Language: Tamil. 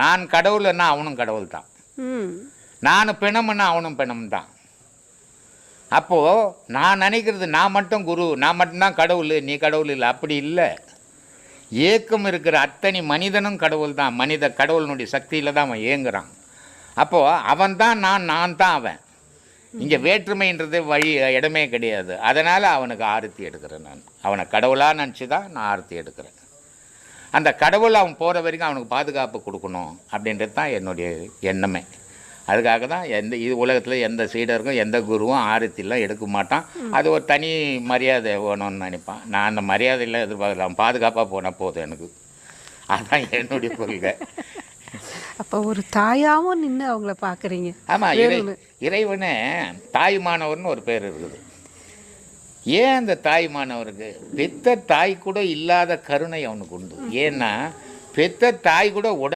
நான் கடவுள்னா அவனும் கடவுள் தான் நான் பிணம்னா அவனும் பிணம் தான் அப்போது நான் நினைக்கிறது நான் மட்டும் குரு நான் மட்டும்தான் கடவுள் நீ கடவுள் இல்லை அப்படி இல்லை. ஏக்கம் இருக்கிற அத்தனை மனிதனும் கடவுள் தான் மனித கடவுளினுடைய சக்தியில் தான் அவன் ஏங்குறான் அப்போது அவன் தான் நான் நான் தான் அவன். இங்கே வேற்றுமைன்றது வழி இடமே கிடையாது. அதனால் அவனுக்கு ஆரத்தி எடுக்கிறேன் நான். அவனை கடவுளாக நினச்சி தான் நான் ஆரத்தி எடுக்கிறேன். அந்த கடவுள் அவன் போகிற வரைக்கும் அவனுக்கு பாதுகாப்பு கொடுக்கணும் அப்படின்றது தான் என்னுடைய எண்ணமே. அதுக்காக தான் எந்த இது உலகத்தில் எந்த சீடருக்கும் எந்த குருவும் ஆரத்திலாம் எடுக்க மாட்டான். அது ஒரு தனி மரியாதை வேணும்னு நினைப்பான். நான் அந்த மரியாதையில் அவன் பாதுகாப்பாக போனால் போதும் எனக்கு. அதுதான் என்னுடைய கொள்கை. அப்போ ஒரு தாயாவும் நின்று அவங்கள பார்க்குறீங்க ஆமாம் இறை. இறைவனே தாய்மானவர்னு ஒரு பேர் இருக்குது. ஏன் அந்த தாய்மானவருக்கு? பெத்த தாய் கூட இல்லாத கருணை அவனுக்கு உண்டு. ஏன்னா பெத்த தாய் கூட உட